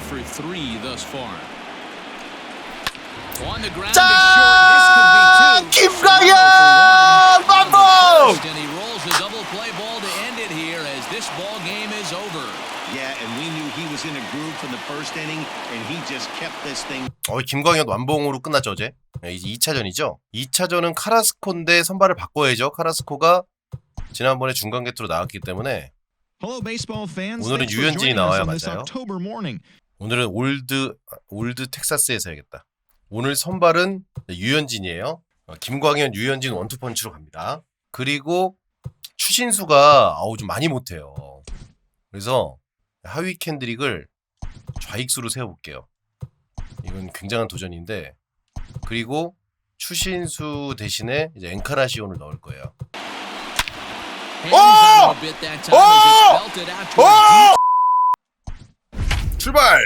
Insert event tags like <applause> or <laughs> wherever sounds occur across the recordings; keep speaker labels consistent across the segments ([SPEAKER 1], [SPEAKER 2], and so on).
[SPEAKER 1] for three thus far. On the ground
[SPEAKER 2] 짠!
[SPEAKER 1] is short. This could be two. the
[SPEAKER 2] 반복!
[SPEAKER 1] first, And he rolls a double play ball to end it here as this ball game is over.
[SPEAKER 3] Yeah, and we knew he was in a groove from the first inning, and he just kept this thing
[SPEAKER 2] 어, 김광현 완봉으로 끝났죠 어제. 네, 이제 2차전이죠. 2차전은 카라스코인데 선발을 바꿔야죠. 카라스코가 지난번에 중간 개투로 나왔기 때문에
[SPEAKER 4] Hello, baseball fans.
[SPEAKER 2] 오늘은 유현진이 나와야 맞아요. 오늘은 올드 올드 텍사스에서 해야겠다. 오늘 선발은 유현진이에요. 어, 김광현, 유현진 원투펀치로 갑니다. 그리고 추신수가 아우 좀 많이 못해요. 그래서 하위 캔드릭을 좌익수로 세워볼게요. 이건 굉장한 도전인데 그리고 추신수 대신에 이제 엔카라시온을 넣을 거예요.
[SPEAKER 1] Hands on a
[SPEAKER 2] 출발!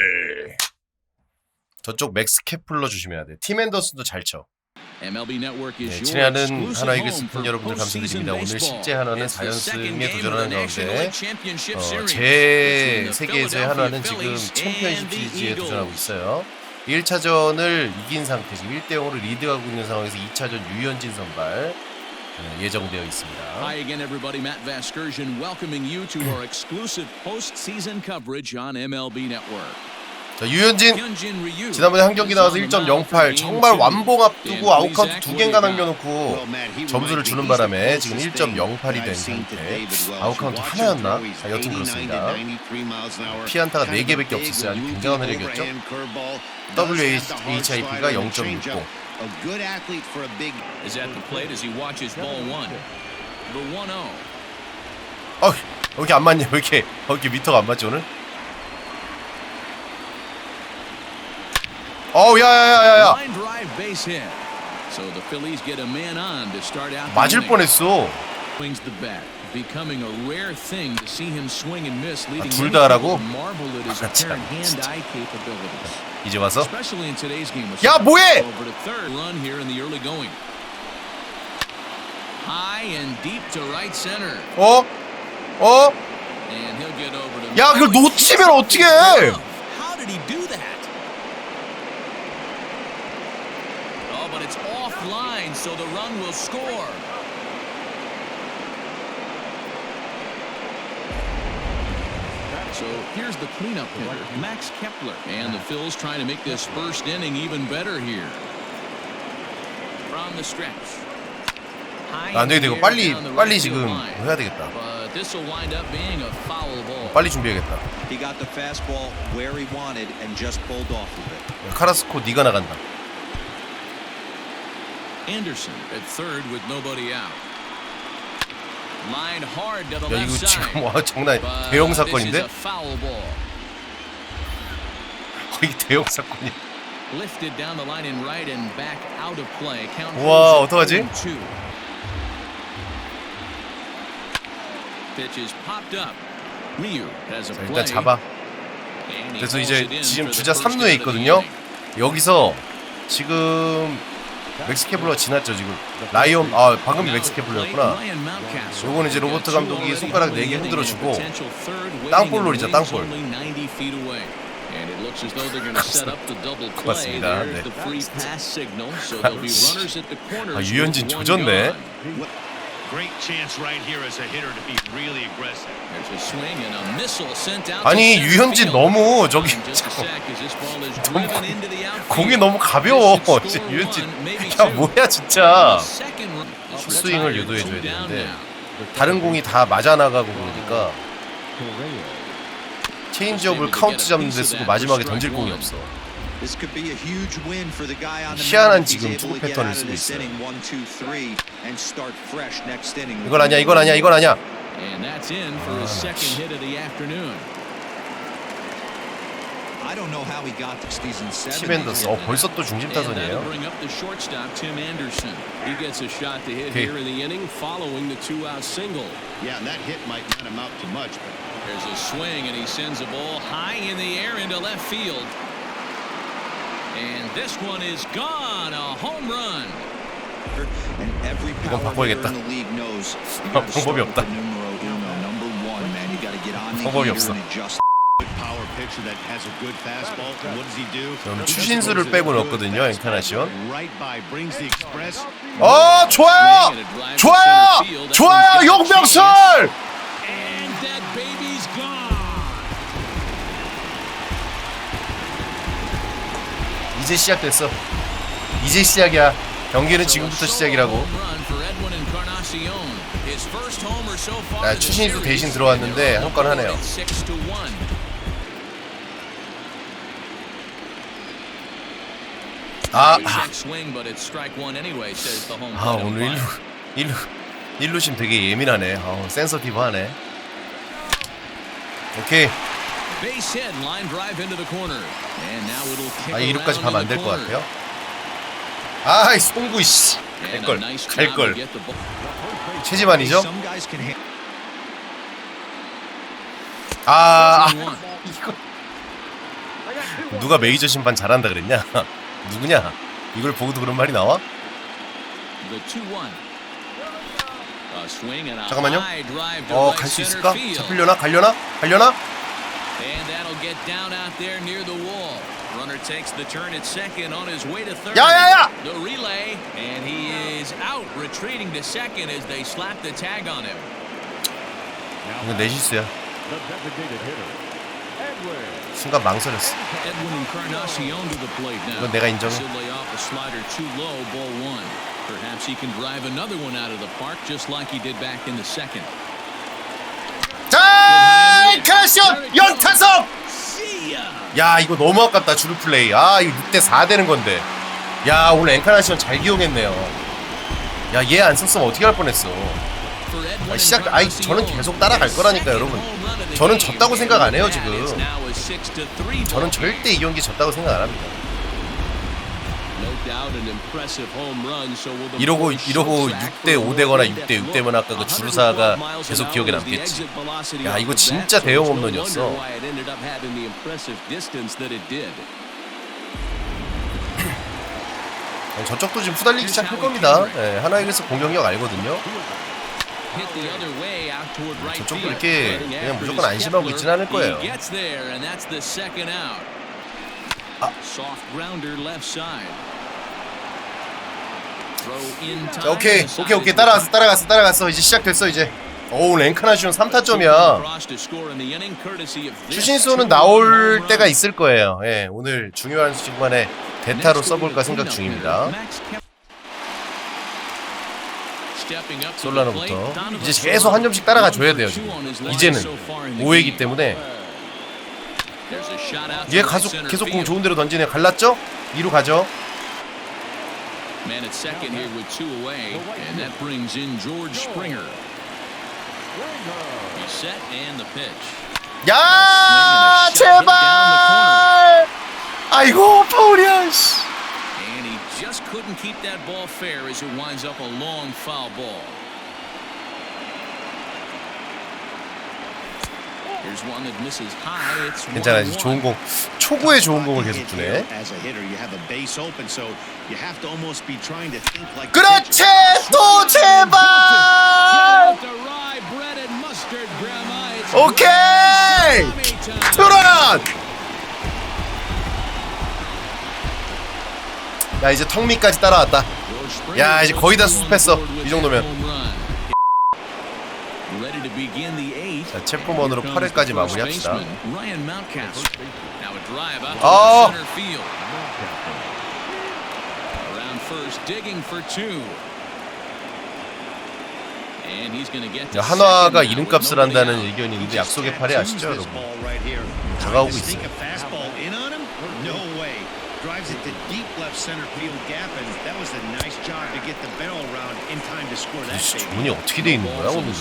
[SPEAKER 2] 저쪽 맥스 캐플러 조심해야 돼. 팀 앤더슨도 잘 쳐.
[SPEAKER 1] MLB Network is
[SPEAKER 2] 네, 친애하는 하나 이글스
[SPEAKER 1] home
[SPEAKER 2] 팬 여러분들 감사드립니다. 오늘. 실제 하나는
[SPEAKER 1] It's the second
[SPEAKER 2] 4연승에
[SPEAKER 1] game of
[SPEAKER 2] 도전하는 가운데 어, 제 세계에서의 하나는 지금 챔피언십 시리즈에 도전하고. 있어요. 1차전을 이긴 상태, 지금 1대 0으로 리드하고 있는 상황에서 2차전 유현진 선발 어, 예정되어 있습니다.
[SPEAKER 1] Hi again, everybody. Matt Vasgersian welcoming you to our exclusive postseason coverage on MLB Network.
[SPEAKER 2] 자, 유현진 지난번에 한 경기 나와서
[SPEAKER 1] is on the mound for
[SPEAKER 2] 1.08
[SPEAKER 1] game
[SPEAKER 2] 정말. 완봉 앞두고
[SPEAKER 1] And
[SPEAKER 2] 아웃
[SPEAKER 1] please,
[SPEAKER 2] 카운트
[SPEAKER 1] Zach,
[SPEAKER 2] 두 개인가? 남겨놓고 점수를 주는 바람에 지금
[SPEAKER 3] closest thing
[SPEAKER 2] 1.08이 된 상태.
[SPEAKER 3] David Wells.
[SPEAKER 2] 아웃 카운트
[SPEAKER 3] Watch him
[SPEAKER 2] 하나였나? 아, 여튼
[SPEAKER 3] 89 to
[SPEAKER 2] 그렇습니다.
[SPEAKER 3] 93 miles an hour.
[SPEAKER 2] 피안타가
[SPEAKER 3] Kind
[SPEAKER 2] 네
[SPEAKER 3] of
[SPEAKER 2] 개밖에
[SPEAKER 3] a big,
[SPEAKER 2] 없었어요. 아주
[SPEAKER 3] loopy
[SPEAKER 2] 굉장한
[SPEAKER 3] hard
[SPEAKER 2] WHIP가
[SPEAKER 3] slider and
[SPEAKER 2] 0.60.
[SPEAKER 3] changeup. A good athlete for a big
[SPEAKER 1] is at the plate as he watches ball one. The 1-0.
[SPEAKER 2] 어, 왜 이렇게 안 맞냐? 왜 이렇게 왜 이렇게 미터가 안 맞지 오늘? 어우 야야야야야
[SPEAKER 1] Line drive base hit. So the Phillies get a man on to start out. the
[SPEAKER 2] 맞을
[SPEAKER 1] inning.
[SPEAKER 2] 뻔했어.
[SPEAKER 1] Swings the bat, becoming a rare thing to see him swing and miss, leading
[SPEAKER 2] 둘
[SPEAKER 1] many
[SPEAKER 2] 다
[SPEAKER 1] people
[SPEAKER 2] 하라고?
[SPEAKER 1] to marvel at his
[SPEAKER 2] 아, 참,
[SPEAKER 1] apparent
[SPEAKER 2] 진짜.
[SPEAKER 1] hand-eye capabilities.
[SPEAKER 2] 이제 와서
[SPEAKER 1] Especially in today's game. with
[SPEAKER 2] 야, 뭐해?
[SPEAKER 1] Over to third run here in the early going. High and deep to right center.
[SPEAKER 2] 어? 어?
[SPEAKER 1] And he'll get over to
[SPEAKER 2] 야, 그걸 놓치면 어떻게 해?
[SPEAKER 1] How did he do that? Oh, but it's offline, so the run will score. So here's the cleanup hitter, Max Kepler. And the Phils trying to make this first inning even better here. From the stretch. High
[SPEAKER 2] 안
[SPEAKER 1] in
[SPEAKER 2] 되겠다.
[SPEAKER 1] the
[SPEAKER 2] 이거
[SPEAKER 1] air
[SPEAKER 2] 빨리
[SPEAKER 1] down the
[SPEAKER 2] 빨리
[SPEAKER 1] right
[SPEAKER 2] 지금
[SPEAKER 1] field line.
[SPEAKER 2] 해야 되겠다.
[SPEAKER 1] But this will wind up being a foul ball.
[SPEAKER 2] 빨리 준비해야겠다.
[SPEAKER 5] He got the fastball where he wanted and just pulled off of it.
[SPEAKER 2] 야, 카라스코 네가 나간다.
[SPEAKER 1] Anderson at third with nobody out.
[SPEAKER 2] 야 이거. 지금 와 장난 대형 사건인데? 거의 대형 사건이.
[SPEAKER 1] At
[SPEAKER 2] 어떡하지?
[SPEAKER 1] 0-2. Pitch is popped up. Ryu has a
[SPEAKER 2] 자. 일단 잡아. 그래서 이제 지금 주자
[SPEAKER 1] first
[SPEAKER 2] 3루에
[SPEAKER 1] out of the
[SPEAKER 2] 있거든요. 여기서 지금 멕스케블러 지났죠 지금. 라이온 아 방금
[SPEAKER 1] Mountcastle.
[SPEAKER 2] 요거는 이제 로버트 감독이 손가락
[SPEAKER 1] home in
[SPEAKER 2] 네개
[SPEAKER 1] the inning
[SPEAKER 2] 흔들어
[SPEAKER 1] and a
[SPEAKER 2] 주고
[SPEAKER 1] potential third waiting
[SPEAKER 2] 땅볼
[SPEAKER 1] wings
[SPEAKER 2] 땅볼.
[SPEAKER 1] only 90 feet away. And it looks as though they're going to set up the double play.
[SPEAKER 2] 고맙습니다. 네. 아, 유현진 조졌네. 아니 유현진. 너무 저기 너무. 공이 너무 가벼워. 유현진 야. 뭐야 진짜.
[SPEAKER 1] The second run-
[SPEAKER 2] 헛스윙을
[SPEAKER 1] Retired,
[SPEAKER 2] 유도해 줘야
[SPEAKER 1] two down
[SPEAKER 2] 되는데. 다른 공이 다 맞아 나가고 그러니까 체인지업을 카운트 잡는 데 쓰고 마지막에 던질 공이 없어.
[SPEAKER 5] This could be a huge win for the guy on the
[SPEAKER 2] 희한한
[SPEAKER 5] mound if he's
[SPEAKER 2] 지금
[SPEAKER 5] able
[SPEAKER 2] 투구
[SPEAKER 5] to get
[SPEAKER 2] 패턴을
[SPEAKER 5] out of
[SPEAKER 2] 쓰고
[SPEAKER 5] this
[SPEAKER 2] 있어요.
[SPEAKER 5] inning 1, 2, 3 and start fresh next inning.
[SPEAKER 2] 이건 아니야 이건 아니야 이건 아니야.
[SPEAKER 1] And that's in for his second hit of the afternoon.
[SPEAKER 5] I don't know how he got to season 7.
[SPEAKER 2] 팀 앤더스 어 벌써 또 중심
[SPEAKER 1] And that'll
[SPEAKER 2] 타선이에요.
[SPEAKER 1] bring up the shortstop, Tim Anderson. He gets a shot to hit
[SPEAKER 2] Okay.
[SPEAKER 1] here in the inning following the two-out single.
[SPEAKER 3] Yeah, and that hit might not amount to much, but
[SPEAKER 1] There's a swing, and he sends a ball high in the air into left field. And this one is gone, a home run.
[SPEAKER 5] And every
[SPEAKER 2] 이건
[SPEAKER 5] power
[SPEAKER 2] 바꿔야겠다.
[SPEAKER 5] in the league knows you
[SPEAKER 2] 어,
[SPEAKER 5] gotta
[SPEAKER 2] 방법이
[SPEAKER 5] start with
[SPEAKER 2] 없다.
[SPEAKER 5] the numero uno, number one, man. You got to get on the
[SPEAKER 2] 방법이
[SPEAKER 5] heater
[SPEAKER 2] 없어.
[SPEAKER 5] and adjust.
[SPEAKER 3] power pitcher that has a good fastball. And what does he do?
[SPEAKER 2] 그럼 추신수를
[SPEAKER 3] throws it
[SPEAKER 2] 빼고
[SPEAKER 3] a good
[SPEAKER 2] 넣었거든요,
[SPEAKER 3] fastball
[SPEAKER 2] 엔카나시온.
[SPEAKER 3] Right by, brings the express.
[SPEAKER 2] 어 좋아요 좋아요 좋아요 용병설 이제 시작됐어 이제 시작이야 경기는 지금부터 시작이라고 추신수
[SPEAKER 1] series.
[SPEAKER 2] 대신 들어왔는데 한 건 하네요.
[SPEAKER 1] It's 6 to 1.
[SPEAKER 2] 아, 아 오늘 일루. 일루 일루심 되게 예민하네 어, 센서티브하네 오케이
[SPEAKER 1] Base hit, line drive into the corner. And now it'll kick
[SPEAKER 2] 아 2루까지
[SPEAKER 1] around
[SPEAKER 2] 가면 안
[SPEAKER 1] in
[SPEAKER 2] 될
[SPEAKER 1] the
[SPEAKER 2] 것
[SPEAKER 1] corner.
[SPEAKER 2] 같아요 아이 송구 씨
[SPEAKER 1] And a
[SPEAKER 2] 갈걸
[SPEAKER 1] nice job to
[SPEAKER 2] 갈걸
[SPEAKER 1] get the ball.
[SPEAKER 2] 최지만이죠
[SPEAKER 5] Some guys can hit.
[SPEAKER 2] 아
[SPEAKER 1] one.
[SPEAKER 2] 누가 메이저 심판 잘한다 그랬냐 누구냐 이걸 보고도 그런 말이 나와
[SPEAKER 1] The 2-1. A swing and a
[SPEAKER 2] 잠깐만요.
[SPEAKER 1] high drive to
[SPEAKER 2] 어
[SPEAKER 1] right
[SPEAKER 2] 갈 수
[SPEAKER 1] center
[SPEAKER 2] 있을까
[SPEAKER 1] field.
[SPEAKER 2] 잡히려나 갈려나 갈려나
[SPEAKER 1] And that'll get down out there near the wall. Runner takes the turn at second on his way to third.
[SPEAKER 2] 야, 야, 야!
[SPEAKER 1] The relay, and he is out, retreating to second as they slap the tag on him.
[SPEAKER 2] 이거 내 실수야 순간 망설였어
[SPEAKER 1] Edwin Encarnacion to the plate now.
[SPEAKER 2] 이건 내가 인정해.
[SPEAKER 1] Should lay off a slider too low, ball one. Perhaps he can drive another one out of the park, just like he did back in the second.
[SPEAKER 2] 자 카시온 연타석! 야 이거 너무 아깝다 주루 플레이 아 이거 6대 4 되는 건데 야 오늘 엔카나시온 잘 기용했네요 야 얘 안 썼으면 어떻게 할 뻔했어 아, 시작- 아이, 저는 계속 따라갈 거라니까, 여러분. 저는 졌다고 생각 안 해요, 지금. 저는 절대 이 경기 졌다고 생각 안 합니다
[SPEAKER 1] 이러고 이러고 6대 5대거나 6대 6대면 아까 그 주루사가 계속 기억에 남겠지.
[SPEAKER 2] 야, 이거 진짜 대형 홈런이었어. <clears throat> 저쪽도 지금 후달리기 시작할 겁니다. 예, 하나이글스 공격력 알거든요.
[SPEAKER 1] 저쪽도 이렇게 그냥 무조건 안심하고 있진 않을 거예요.
[SPEAKER 2] 아. 자 오케이 오케이 오케이. 따라갔어 따라갔어 따라갔어. 이제 시작됐어 이제. 오 랭카나시온 3타점이야. 추신수는 나올 때가 있을 거예요. 예 오늘 중요한 순간에 대타로 써볼까 생각 중입니다. 솔라노부터. 이제 계속 한 점씩 따라가 줘야 돼요 지금. 이제는 5회이기 때문에. 얘 가속 계속 공 좋은 데로 던지네. 갈랐죠? 2루 가죠
[SPEAKER 1] Man at second here with two away, and that brings in George Springer. He's set and the pitch.
[SPEAKER 2] 야 제발 아이고 파울이야 씨.
[SPEAKER 1] And he just couldn't keep that ball fair as it winds up a long foul ball.
[SPEAKER 2] 괜찮아
[SPEAKER 1] 1-1.
[SPEAKER 2] 좋은 공 초구에 좋은 공을 계속 주네 그렇지. 또 제발 오케이. 투런 야 이제 턱밑까지 따라왔다 야, 이제 거의 다 수습했어. 이 정도면.
[SPEAKER 1] that home run. Ready to begin the eighth.
[SPEAKER 2] 자 체포먼으로 8회까지 마무리합시다 어. 야, 한화가 이름값을 한다는. 의견이 있는데 약속의 팔이 아시죠 여러분. 다가오고 있어요.
[SPEAKER 3] sneak a fastball in on him? No way. Drives it to deep left center field gap, and that was a nice job to get the barrel around in time to score that
[SPEAKER 2] 씨,
[SPEAKER 3] baby.
[SPEAKER 2] 주문이 어떻게 돼 있는 거야 오늘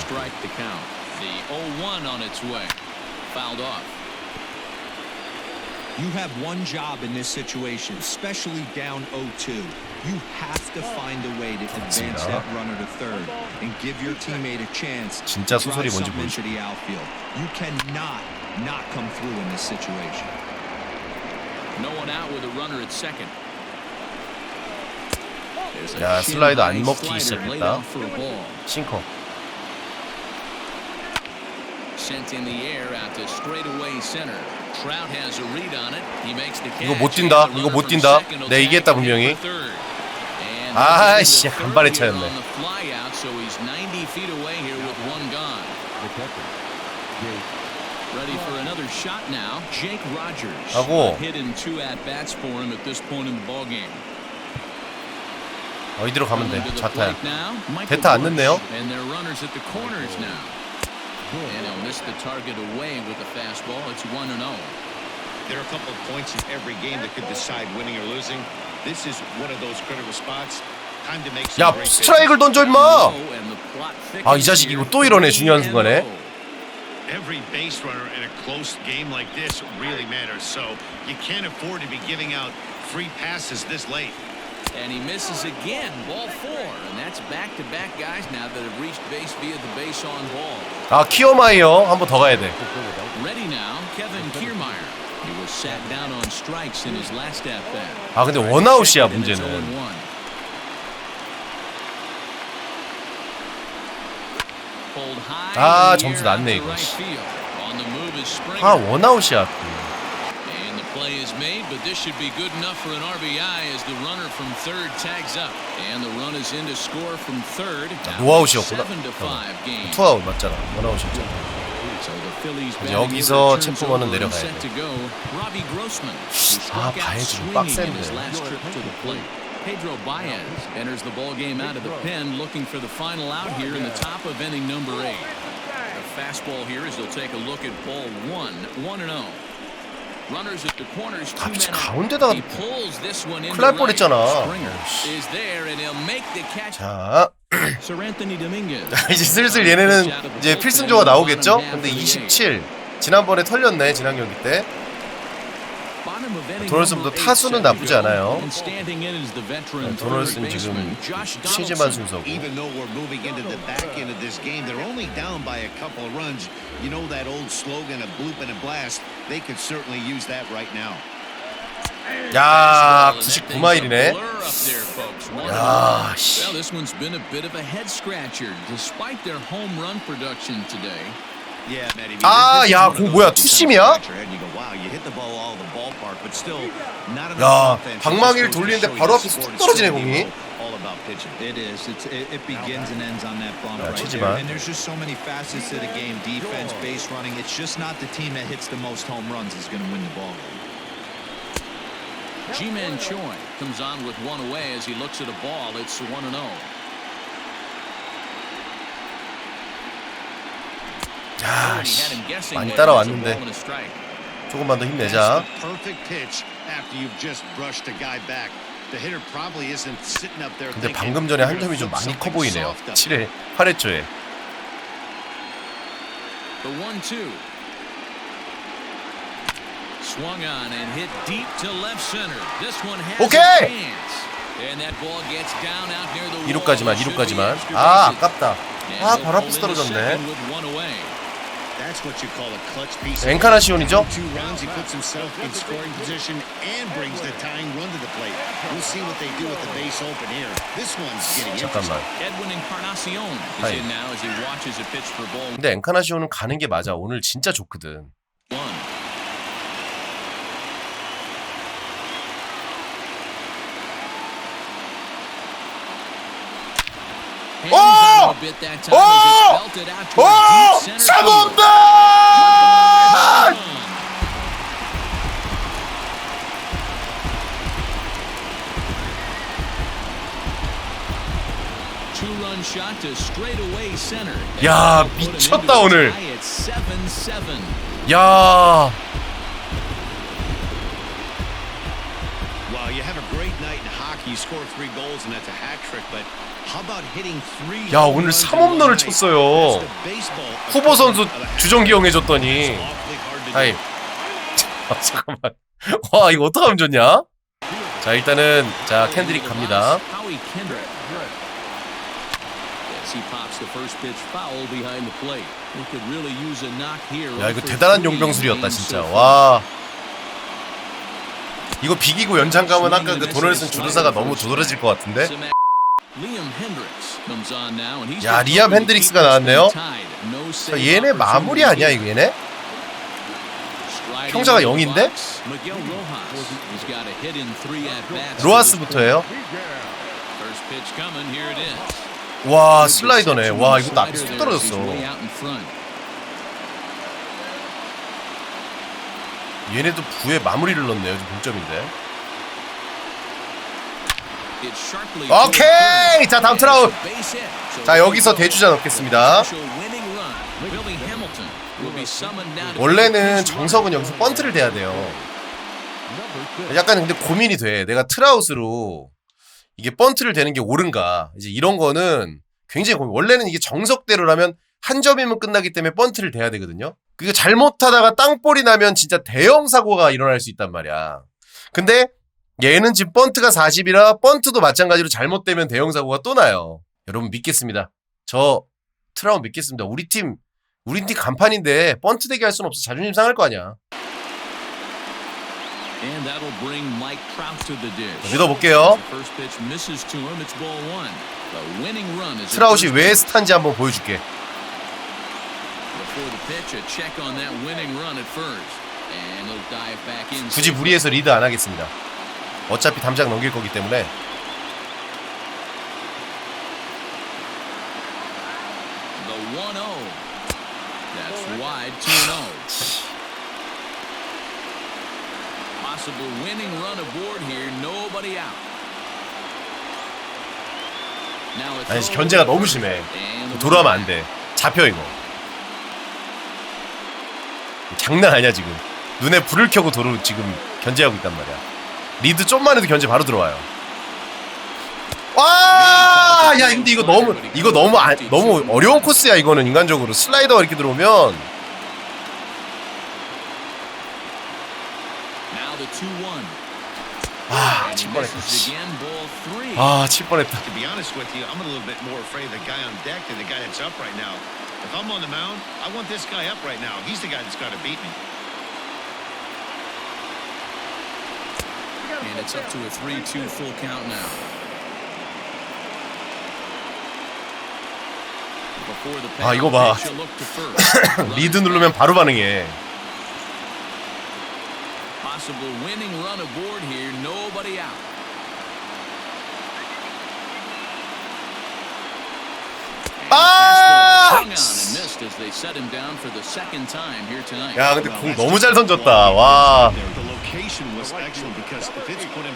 [SPEAKER 1] and a strike to count. The 0-1 on its way. Fouled off.
[SPEAKER 5] You have one job in this situation, especially down 0-2. You have to find a way to advance
[SPEAKER 2] 맞습니다.
[SPEAKER 5] that runner to third and give your teammate a chance
[SPEAKER 2] 진짜
[SPEAKER 5] to
[SPEAKER 2] 소설이
[SPEAKER 5] drive
[SPEAKER 2] 뭔지
[SPEAKER 5] something
[SPEAKER 2] 보여줘
[SPEAKER 5] into the outfield. You cannot not come through in this situation.
[SPEAKER 1] No one out with a runner at second. There's a
[SPEAKER 2] 야,
[SPEAKER 1] shin
[SPEAKER 2] 슬라이더 안
[SPEAKER 1] high
[SPEAKER 2] 먹히기
[SPEAKER 1] slider laid
[SPEAKER 2] 시작했다.
[SPEAKER 1] out for a ball.
[SPEAKER 2] 싱커
[SPEAKER 1] sent in the air out to straightaway center. Trout has a read on it. He makes the catch.
[SPEAKER 2] 이거 못 뛴다. 이거 못 뛴다. 네, 이겼다,
[SPEAKER 1] him
[SPEAKER 2] 분명히.
[SPEAKER 1] into
[SPEAKER 2] 한 발에 차였네.
[SPEAKER 1] so he's 90 feet away here with one gone. Ready for another shot now. Jake Rogers.
[SPEAKER 2] 하고.
[SPEAKER 1] Hit in two at bats for him at this point in the ball game.
[SPEAKER 2] 어, 이대로 가면 돼.
[SPEAKER 1] Michael
[SPEAKER 2] 대타 안. 늦네요.
[SPEAKER 1] And their runners at the corners now. And he'll miss the target away with the fastball. It's 1 and 0.
[SPEAKER 3] There are a couple of points in every game that could decide winning or losing. This is one of those critical spots. Time to make some
[SPEAKER 2] 야,
[SPEAKER 3] great
[SPEAKER 2] 스트라이크를 던져 임마.
[SPEAKER 1] And the plot
[SPEAKER 2] 아, 이 자식 이거 또 이러네, 중요한 순간에.
[SPEAKER 3] Every base runner in a close game like this really matters. So you can't afford to be giving out free passes this late.
[SPEAKER 1] And he misses again, ball four. And that's back-to-back guys now that have reached base via the base on ball.
[SPEAKER 2] 아, 키어마이어 한번 더 가야 돼.
[SPEAKER 1] Ready now, Kevin Kiermaier. He was sat down on strikes in his last at bat.
[SPEAKER 2] 아, 근데 원아웃이야, 문제는.
[SPEAKER 1] 0-1. Pulled high
[SPEAKER 2] 아, 점수 났네, 이거. 아, 원아웃이야.
[SPEAKER 1] play is made, but this should be good enough for an RBI as the runner from third tags up. And the run is in to score from third. Seven to five game.
[SPEAKER 2] 투아웃 맞잖아. 원아웃이 여기서 챔프먼은 내려가야 돼. 아, 바이즈 빡센데.
[SPEAKER 1] Pedro Baez enters the ball game out of the pen looking for the final out here in the top of inning number 8. The fastball here as they'll take a look at ball 1, 1 and 0.
[SPEAKER 2] 다
[SPEAKER 1] 미치
[SPEAKER 2] 가운데다가 큰일 날 뻔했잖아. 자. <clears throat>
[SPEAKER 1] 아,
[SPEAKER 2] 이제 슬슬 얘네는 이제 필승조가 나오겠죠? 근데 27 지난번에 털렸네 지난 경기 때. 도널슨도 타수는 나쁘지 않아요. 네, 도널슨 지금 최재만 순서고. 야, 99마일이네.
[SPEAKER 1] 야,
[SPEAKER 2] 야, 씨.
[SPEAKER 1] Well, this one's been a bit of a head scratcher despite their home run production today.
[SPEAKER 3] Yeah, Matty.
[SPEAKER 2] 아, 야, 공 뭐야, 투심이야? 야, 방망이를 돌리는데 바로 앞에서 툭 떨어지네, 공이.
[SPEAKER 5] It is. It's, it, it begins and ends on that bump
[SPEAKER 2] 야,
[SPEAKER 5] right there.
[SPEAKER 2] 치지마.
[SPEAKER 5] And there's just so many facets to the game. Defense, base running. It's just not the team that hits the most home runs is going to win the ball.
[SPEAKER 1] G-Man Choi comes on with one away as he looks at a ball. It's 1 0.
[SPEAKER 2] 야, 씨. 많이 따라왔는데. 조금만 더 힘내자. 근데 방금 전에 한
[SPEAKER 3] "We're
[SPEAKER 2] 점이 좀 많이 커 보이네요.
[SPEAKER 3] soft up
[SPEAKER 2] 7회, 8회 초에.
[SPEAKER 1] The 1 2. Swung on and hit deep to left center. This one has
[SPEAKER 2] 오케이!
[SPEAKER 1] a chance. And that ball gets down out near the wall.
[SPEAKER 2] 2루까지만,
[SPEAKER 1] Should be
[SPEAKER 2] 2루까지만.
[SPEAKER 1] extra
[SPEAKER 2] 아. 아깝다. 아, 바로 앞에서 떨어졌네.
[SPEAKER 1] Second with one away.
[SPEAKER 3] That's what you call a clutch piece. of
[SPEAKER 2] 엔카나시온이죠? 잠깐만. 근데 엔카나시오는 가는 게 맞아. 오늘 진짜 좋거든.
[SPEAKER 1] one. Hands
[SPEAKER 2] 오!
[SPEAKER 1] on a bit that time
[SPEAKER 2] 오! 오!
[SPEAKER 1] center.
[SPEAKER 2] 야, 미쳤다, 오늘.
[SPEAKER 1] tie at 7-7.
[SPEAKER 2] 야, 야, 오늘
[SPEAKER 3] runs in
[SPEAKER 2] 3홈런을
[SPEAKER 3] one night?
[SPEAKER 2] 쳤어요. 후보 선수 주전 기용해줬더니. 아이, 아, 잠깐만. 와, 이거 어떡하면 좋냐? 자, 일단은, 자, 캔드릭 갑니다. 야, 이거 대단한 용병술이었다, 진짜. 와. 이거 비기고 연장 가면 아까 그 도널슨 주루사가 너무 두드러질 것 같은데? 야, 리암 핸드릭스가 나왔네요.
[SPEAKER 1] save
[SPEAKER 2] 얘네 마무리 아니야 이거 얘네? 평자가
[SPEAKER 1] into the
[SPEAKER 2] 영인데?
[SPEAKER 1] box, Miguel Rojas. He's got a hit in three at-bats.
[SPEAKER 2] 로하스부터예요. 와 슬라이더네. 와 이거 나
[SPEAKER 1] as
[SPEAKER 2] 떨어졌어.
[SPEAKER 1] he's way out in front.
[SPEAKER 2] 얘네도 부에 마무리를 넣네요. 지금 동점인데. 오케이! 자, 다음.
[SPEAKER 1] So
[SPEAKER 2] 자 여기서 대주자 넣겠습니다. 원래는 정석은 여기서 번트를 대야 돼요. 약간 근데 고민이 돼. 내가 트라우스로 이게 번트를 대는 게 옳은가. 이제 이런 거는 굉장히 고민. 원래는 이게 정석대로라면 한 점이면 끝나기 때문에 번트를 대야 되거든요. 그게 잘못하다가 땅볼이 나면 진짜 대형 사고가 일어날 수 있단 말이야. 근데 얘는 지금 번트가 40이라 번트도 마찬가지로 잘못되면 대형 사고가 또 나요. 여러분 믿겠습니다. 저 트라우 믿겠습니다. 우리 팀 우리 팀 간판인데 번트 대기 할 수는 없어. 자존심 상할 거 아니야. 믿어볼게요. 트라우시 왜 스탄지 한번 보여줄게.
[SPEAKER 1] Before the pitch, a check on that winning run at first. And he'll dive back in.
[SPEAKER 2] 굳이 무리해서 리드 안 하겠습니다. 어차피 담장 넘길 거기 때문에
[SPEAKER 1] The 1-0. That's wide 2-0. Possible winning run aboard here. Nobody out. Now it's
[SPEAKER 2] 아니. 견제가 너무 심해. 돌아오면 안 돼. 잡혀 이거. 장난 아니야 지금. 눈에 불을 켜고 도로 지금 견제하고 있단 말이야. 리드 좀만 해도 견제 바로 들어와요. 와! 야 근데 이거 너무 이거 너무 아, 너무 어려운 코스야 이거는 인간적으로 슬라이더가 이렇게 들어오면
[SPEAKER 1] Now the 2-1.
[SPEAKER 2] 아,
[SPEAKER 1] And
[SPEAKER 2] 칠
[SPEAKER 1] he
[SPEAKER 2] 뻔했다.
[SPEAKER 1] misses again, ball three.
[SPEAKER 2] 아, 칠 뻔했다.
[SPEAKER 3] To be honest with you, I'm a little bit more afraid of the guy on deck than the guy that's up right now. If I'm on the mound, I want this guy up right now. He's the guy that's got to beat me.
[SPEAKER 1] And it's up to a 3-2 full count now. Before the
[SPEAKER 2] 아, 이거 봐.
[SPEAKER 1] pitch, <coughs> a look to first.
[SPEAKER 2] 리드 누르면 바로 반응해.
[SPEAKER 1] Possible winning run aboard here. Nobody out.
[SPEAKER 2] 야, 근데 공 너무 잘 던졌다. 와.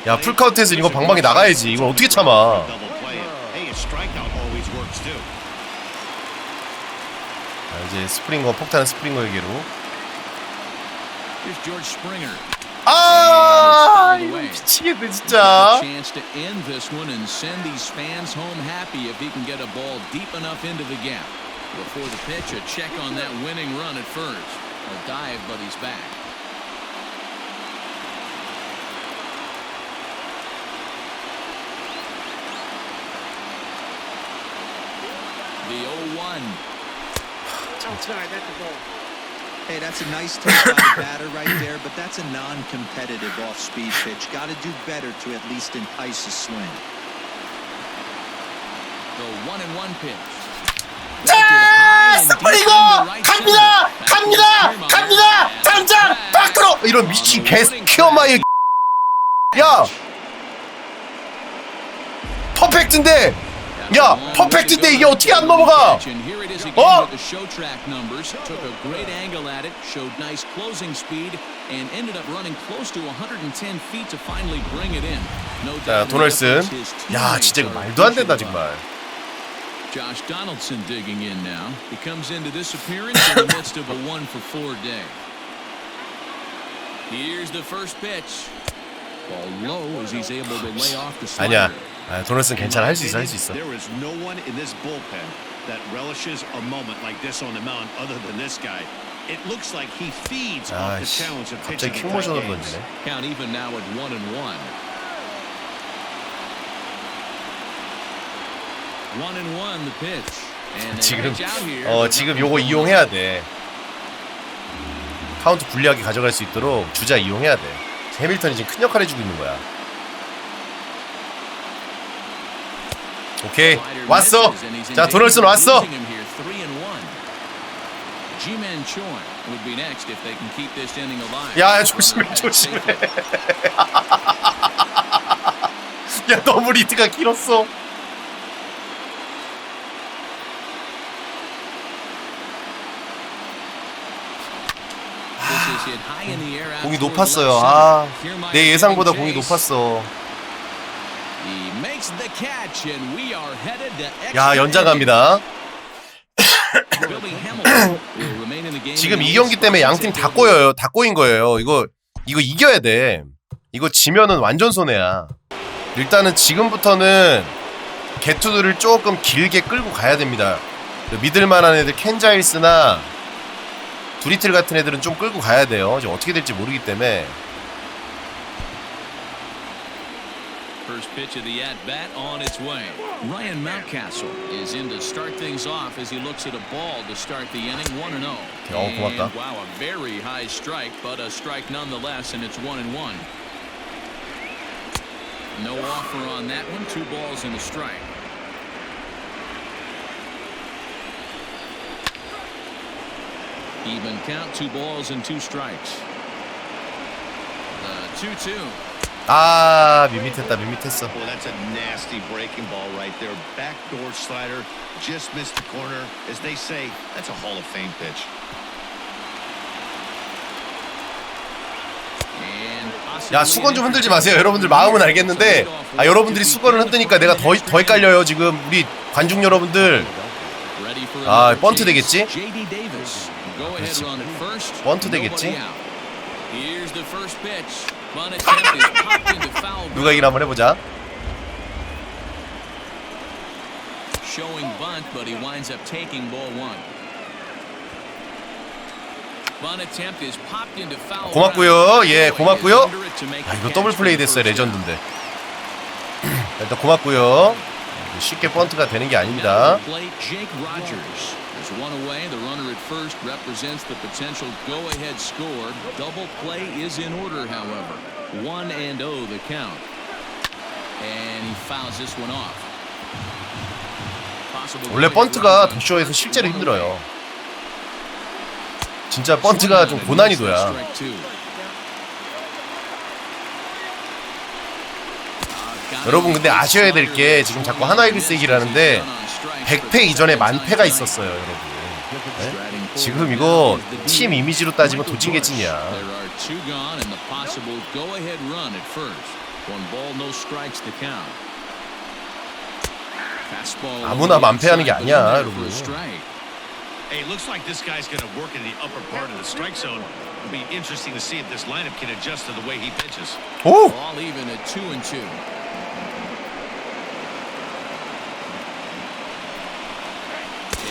[SPEAKER 2] 야, 풀카운트에서 이거 방방이 나가야지. 이걸 어떻게 참아? 자, 이제 스프링거 폭탄 스프링거에게로.
[SPEAKER 1] George Springer.
[SPEAKER 2] 아, 이거 미치겠네 진짜.
[SPEAKER 1] Chance to end this one and send these fans home happy if he can get a ball deep enough into the gap. Before the pitch, a check on that winning run at first. A dive, but he's back. The 0-1. Oh, sorry, that's a ball.
[SPEAKER 5] Hey, that's a nice take by the batter right there, but that's a non-competitive off-speed pitch. Got to do better to at least entice a swing.
[SPEAKER 1] The one and one pitch.
[SPEAKER 2] 자, 스프링거 갑니다, 갑니다, 갑니다. 당장 밖으로. 이런 미친 개 키어마이. 야, 퍼펙트인데. 야, 퍼펙트인데 이게 어떻게 안 넘어가? 어?
[SPEAKER 1] with the show track numbers. Took a great angle at it, showed nice closing speed, and ended up running close to 110 feet to finally bring it in. No
[SPEAKER 2] 자, 도널슨. 야, 진짜 이거 말도 안 된다 정말.
[SPEAKER 1] of it. Josh Donaldson digging in now. He comes into this appearance in the midst of a one for four day. Here's the first pitch. Ball low as he's able to lay off the
[SPEAKER 2] 아니야.
[SPEAKER 1] slider.
[SPEAKER 2] 아, 도널슨 괜찮아 할 수 있어 할 수 있어.
[SPEAKER 3] There is no one in this bullpen that relishes a moment like this on the mound other than this guy. It looks like he feeds off the
[SPEAKER 2] 아씨,
[SPEAKER 3] challenge of
[SPEAKER 2] 갑자기
[SPEAKER 3] pitching
[SPEAKER 2] 킹
[SPEAKER 3] in tight
[SPEAKER 2] 모션으로
[SPEAKER 3] games.
[SPEAKER 2] 던지네.
[SPEAKER 1] Count even now at one and one.
[SPEAKER 2] 지금 어 지금 요거 이용해야 돼. 카운트 불리하게 가져갈 수 있도록 주자 이용해야 돼. 해밀턴이 지금 큰 역할 해주고 있는 거야. 오케이. 왔어. 자 도널슨 왔어. 야 조심해 조심해. <laughs> 야 너무 리드가 길었어 공이 높았어요. 아 내 예상보다 공이 높았어. 야 연장 갑니다. 지금 이 경기 때문에 양팀 다 꼬여요. 다 꼬인 거예요. 이거 이거 이겨야 돼. 이거 지면은 완전 손해야. 일단은 지금부터는 개투들을 조금 길게 끌고 가야 됩니다. 믿을만한 애들 켄자일스나 두리틀 같은 애들은 좀 끌고 가야 돼요 지금 어떻게 될지 모르기 때문에
[SPEAKER 1] First pitch of the at bat on its way. Ryan Mountcastle is in to start things off as he looks at a ball to start the inning 1 and 0.
[SPEAKER 2] 어, 고맙다.
[SPEAKER 1] And, wow, a very high strike, but a strike nonetheless, and it's 1 and 1. No offer on that one. Two balls and a strike. Even count, two balls and two strikes. The 2 2.
[SPEAKER 2] 아 밋밋했다 밋밋했어
[SPEAKER 3] Well, that's a nasty breaking ball right there. Backdoor slider, just missed the corner. As they say, that's a Hall of Fame pitch.
[SPEAKER 2] 야 수건 좀 흔들지 마세요 여러분들 마음은 알겠는데 아 여러분들이 수건을 흔드니까 내가 더, 더 헷갈려요 지금 우리 관중 여러분들 아, 번트 되겠지? 그렇지. 번트 되겠지? 누가 이기나 한번 해보자
[SPEAKER 1] Showing bunt, but he winds up taking ball one. Bunt attempt is popped into foul.
[SPEAKER 2] 고맙고요.
[SPEAKER 1] ground.
[SPEAKER 2] 예, 고맙고요. 야
[SPEAKER 1] a
[SPEAKER 2] 이거 더블 플레이 됐어요. 레전드인데 일단 고맙고요 쉽게 번트가 되는 게 아닙니다
[SPEAKER 1] There's one away. The runner at first represents the potential go-ahead score. Double play is in order, however. One and oh the count. And he fouls this one off.
[SPEAKER 2] 원래 번트가. 더쇼에서 실제로 힘들어요 진짜 번트가 좀 고난이도야. 여러분 근데 아셔야 될 게 지금 자꾸 하나 이글스 얘기를 하는데 100패 이전에 만패가 있었어요 여러분 네? 지금 이거 팀 이미지로 따지면 도찐개찐이야
[SPEAKER 1] There are two gone and the possible go-ahead run at first. One ball, no strikes to count. Fastball
[SPEAKER 2] 아무나 만패하는 게 아니야, 여러분.
[SPEAKER 3] Hey, looks like this guy's going to work in the upper part of the strike zone. It'll be interesting to see if this lineup can adjust to the way he pitches.
[SPEAKER 2] 오!
[SPEAKER 1] All even at two and two.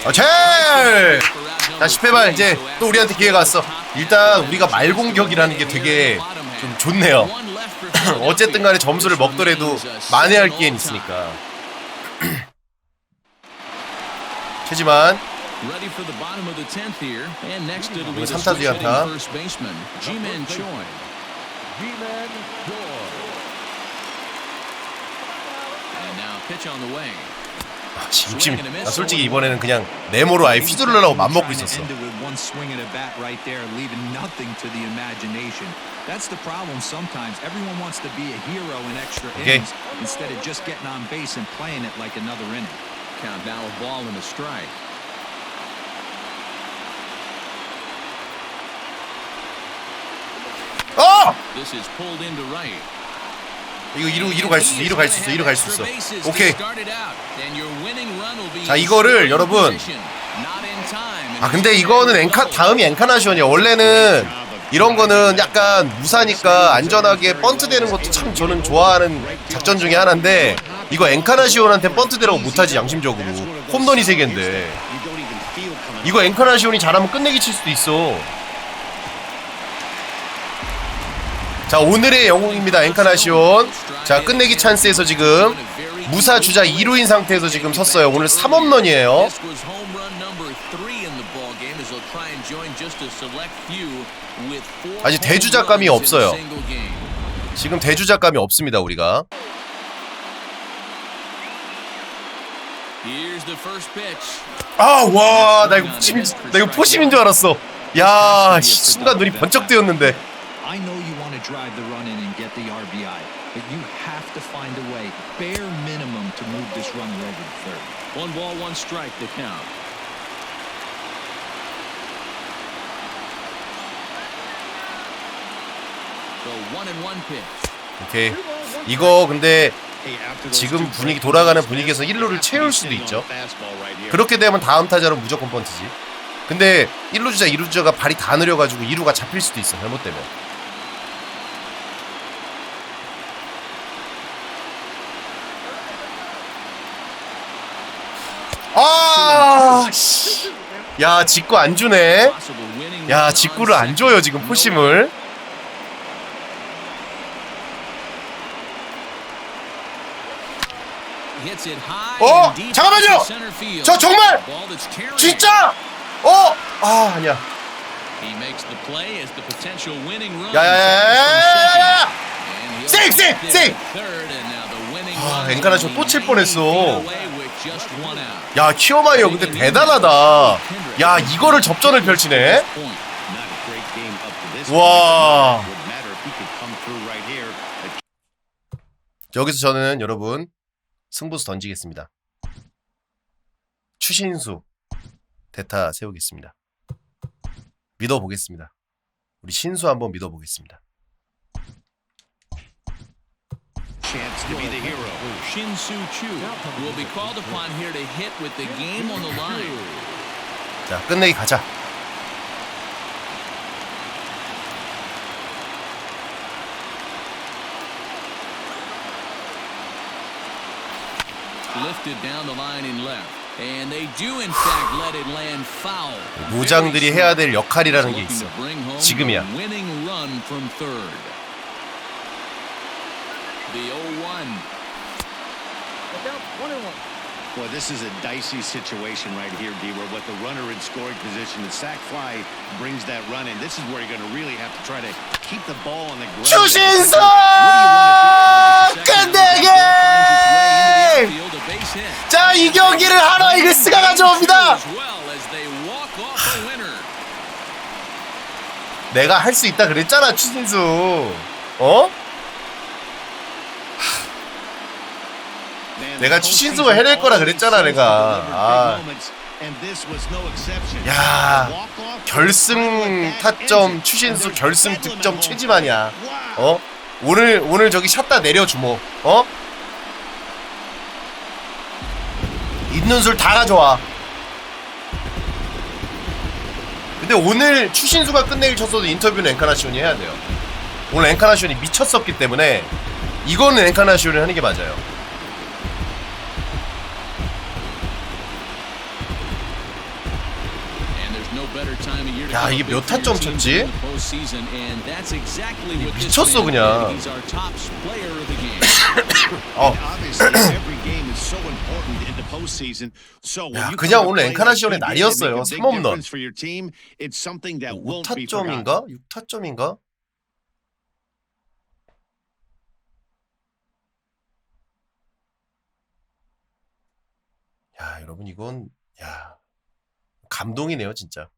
[SPEAKER 2] 어체! 자 10회말 이제 또 우리한테 기회가 왔어 일단 우리가 말공격이라는 게 되게 좀 좋네요 어쨌든 간에 점수를 먹더라도 만회할 기회는 있으니까 최지만
[SPEAKER 1] Ready for the bottom of the 10th here. And next it'll be
[SPEAKER 2] 이거
[SPEAKER 1] the
[SPEAKER 2] 삼타
[SPEAKER 1] switch
[SPEAKER 2] 뒤
[SPEAKER 1] Choi. And now pitch on the way.
[SPEAKER 2] 아, 지금 나 솔직히 이번에는 그냥 네모로 아예 휘두르려고 맘먹고 있었어
[SPEAKER 5] End it with one swing at a bat right there, leaving nothing to the imagination. That's the problem sometimes. Everyone wants to be a hero in extra
[SPEAKER 2] Okay.
[SPEAKER 5] innings instead of just getting on base and playing it like another inning.
[SPEAKER 1] Count now a ball and a strike.
[SPEAKER 2] 어!
[SPEAKER 1] This is pulled into right.
[SPEAKER 2] 이거 2루 2루 갈수 있어 2루 갈수 있어 2루 갈수 있어. 오케이. 자, 이거를 여러분. 아 근데 이거는 엔카 다음이 엔카나시온이야. 원래는 이런 거는 약간 무사니까 안전하게 번트 되는 것도 참 저는 좋아하는 작전 중에 하나인데 이거 엔카나시온한테 번트 되라고 못하지 양심적으로. 홈런이 세 개인데. 이거 엔카나시온이 잘하면 끝내기 칠 수도 있어 자 오늘의 영웅입니다 엔카나시온 자 끝내기 찬스에서 지금 무사 주자 2루인 상태에서 지금 섰어요 오늘 3홈런이에요
[SPEAKER 1] This was home run number three in the ball game as they'll try and join just a select few with four
[SPEAKER 2] 아직 대주작감이 없어요. 지금 대주작감이 없습니다 우리가
[SPEAKER 1] the first pitch.
[SPEAKER 2] 아, 와, 나 이거 포심, 나 이거 포심인 줄 알았어. 야, 씨, 순간 눈이 번쩍 뜨였는데.
[SPEAKER 5] Drive the run in and get the RBI, but you have to find a way, bare minimum, to move this runner over to third.
[SPEAKER 1] One ball, one strike to count. So one and one pitch.
[SPEAKER 2] 오케이. 이거 근데 지금 분위기 돌아가는 분위기에서
[SPEAKER 3] Smith,
[SPEAKER 2] 1루를
[SPEAKER 3] you have to
[SPEAKER 2] 채울 수도 있죠. 그렇게 되면 다음 타자는 무조건 번트지. 근데 1루 주자, 2루 주자가 발이 다 느려가지고 2루가 잡힐 수도 있어. 잘못되면. 아, 씨. 야, 직구 안 주네.
[SPEAKER 1] Possible winning
[SPEAKER 2] 야,
[SPEAKER 1] run
[SPEAKER 2] 직구를
[SPEAKER 1] on
[SPEAKER 2] 안
[SPEAKER 1] second.
[SPEAKER 2] 줘요, 지금
[SPEAKER 1] No
[SPEAKER 2] 포심을.
[SPEAKER 1] Hits it high
[SPEAKER 2] 어,
[SPEAKER 1] and deep
[SPEAKER 2] 잠깐만요.
[SPEAKER 1] into center field.
[SPEAKER 2] 저 정말
[SPEAKER 1] Ball that's carrying.
[SPEAKER 2] 진짜? 어? 아, 아니야.
[SPEAKER 1] He makes the play as the potential winning run.
[SPEAKER 2] 야야야야야야야!
[SPEAKER 1] And he'll
[SPEAKER 2] 세이브,
[SPEAKER 1] get
[SPEAKER 2] 세이브,
[SPEAKER 1] there
[SPEAKER 2] 세이브!
[SPEAKER 1] at third, and now the winning
[SPEAKER 2] 아,
[SPEAKER 1] run
[SPEAKER 2] 엔카나쇼
[SPEAKER 1] is
[SPEAKER 2] 또칠
[SPEAKER 1] 90
[SPEAKER 2] 뻔했어. 야, 키오마이어 근데 대단하다. 야, 이거를 접전을 펼치네. 와. 여기서 저는 여러분 승부수 던지겠습니다. 추신수 대타 세우겠습니다. 믿어보겠습니다. 우리 신수 한번 믿어보겠습니다.
[SPEAKER 3] Chance to be the hero.
[SPEAKER 1] Shin-Soo Choo will be called upon here to hit with the game on the line.
[SPEAKER 2] 자, 끝내기 가자.
[SPEAKER 1] Lifted down the line in left. And they do in fact let it land foul.
[SPEAKER 2] 노장들이 해야 될 역할이라는 게 있어. 지금이야.
[SPEAKER 1] winning run from third. The 0-1.
[SPEAKER 3] Boy, this is a dicey situation right here, D, where what the runner in scoring position, the sac fly brings that run in. This is where you're going to really have to try to keep the ball on the ground.
[SPEAKER 2] 추신수 끝내기! 자, 이 경기를 하나 이글스가 가져옵니다.
[SPEAKER 1] Well.
[SPEAKER 2] 내가 할 수 있다 그랬잖아, 추신수. 어? 내가
[SPEAKER 3] the
[SPEAKER 2] 추신수가
[SPEAKER 3] postseason
[SPEAKER 2] 해낼 거라 그랬잖아, 내가. 아. 야, 결승 타점. 추신수 결승 득점 최지만이야. 어? 오늘 오늘 저기 샷다 내려 주모. 어? 있는 술 다 가져와. 근데 오늘 추신수가 끝내기 쳤어도 인터뷰는 엔카나시온이 해야 돼요. 오늘 엔카나시온이 미쳤었기 때문에 이거는 엔카나시온이 하는 게 맞아요. 야, 이게 몇 타점 쳤지? 미쳤어, 그냥. 어. 야, 그냥 오늘 엔카나시온의 날이었어요.
[SPEAKER 3] make a big
[SPEAKER 2] 삼홈런.
[SPEAKER 3] difference for your team, it's something that won't be forgotten.
[SPEAKER 2] 5타점인가? 6타점인가? 야, 여러분 이건 야 감동이네요, 진짜.